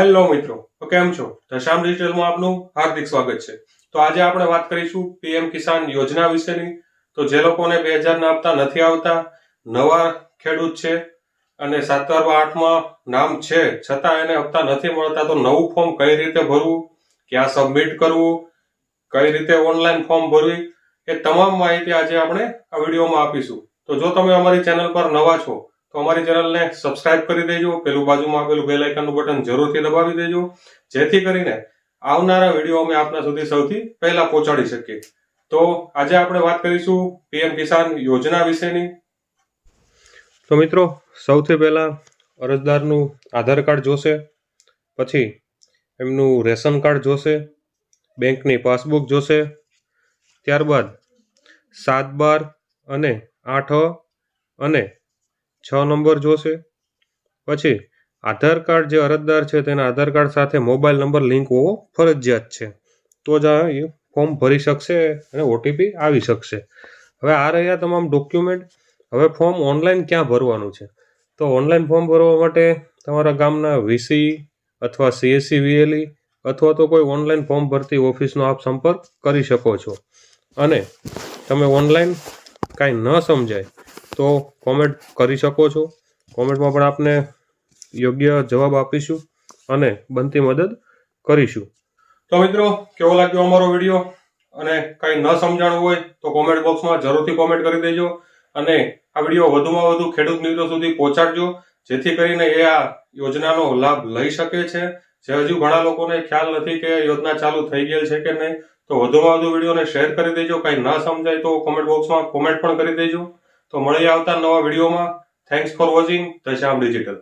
Hello મિત્રો, તો કેમ છો? દશામ ડિજિટલમાં આપનું હાર્દિક સ્વાગત છે. તો આજે આપણે વાત કરીશું પીએમ કિસાન યોજના વિશેની. તો જે લોકોને બે હજારના હપ્તા નથી આવતા, નવા ખેડૂત છે અને સાતર આઠમાં નામ છે, છતાં એને હપ્તા નથી મળતા તો નવું ફોર્મ કઈ રીતે ભરવું, ક્યાં સબમિટ કરવું, કઈ રીતે ઓનલાઈન ફોર્મ ભરવી, એ તમામ માહિતી આજે આપણે આ વિડીયોમાં આપીશું. તો જો તમે અમારી ચેનલ પર નવા છો તો અમારી ચેનલને સબસ્ક્રાઇબ કરી દેજો, પેલું બાજુમાં આપેલું બેલ આઇકનનું બટન જરૂરથી દબાવી દેજો, જેથી કરીને આવનારા વીડિયો અમે આપના સુધી સૌથી પહેલા પહોંચાડી શકીએ. તો આજે આપણે વાત કરીશું પીએમ કિસાન યોજના વિશેની. તો મિત્રો, સૌથી પહેલા અરજદારનું આધાર કાર્ડ જોશે, પછી એમનું રેશન કાર્ડ જોશે, બેંકની પાસબુક જોશે, ત્યારબાદ સાત બાર અને આઠ અને છ નંબર જોશે. પછી, આધાર કાર્ડ જે અરજદાર છે તેના આધાર કાર્ડ સાથે મોબાઈલ નંબર, લિંક હોવો ફરજિયાત છે. તો જ એ ફોર્મ ભરી શકશે અને ઓટીપી આવી શકશે. હવે આ રહ્યા તમામ ડોક્યુમેન્ટ. હવે ફોર્મ ઓનલાઈન ક્યાં ભરવાનું છે? તો ઓનલાઈન ફોર્મ ભરવા માટે તમારા ગામના વીસી અથવા સીએસસી વીએલઈ અથવા તો કોઈ ઓનલાઈન ફોર્મ ભરતી ઓફિસનો આપ સંપર્ક કરી શકો છો. અને તમે ઓનલાઈન કાંઈ ન સમજાય તો કોમેન્ટ કરી શકો છો. કોમેન્ટમાં પણ આપને યોગ્ય જવાબ આપીશું અને બનતી મદદ કરીશું. તો મિત્રો, કેવો લાગ્યો અમારો વીડિયો? અને કંઈ ન સમજાણું હોય તો કોમેન્ટ બોક્સમાં જરૂરથી કોમેન્ટ કરી દેજો. અને આ વીડિયો વધુમાં વધુ ખેડૂત મિત્રો સુધી પહોંચાડજો, જેથી કરીને એ આ યોજનાનો લાભ લઈ શકે છે. જે હજુ ઘણા લોકોને ખ્યાલ નથી કે યોજના ચાલુ થઈ ગયેલ છે કે નહીં. તો વધુમાં વધુ વિડીયોને શેર કરી દેજો. કંઈ ના સમજાય તો કોમેન્ટ બોક્સમાં કોમેન્ટ પણ કરી દેજો. તો મળીએ આવતા નવા વિડીયોમાં. Thanks for watching Dasham digital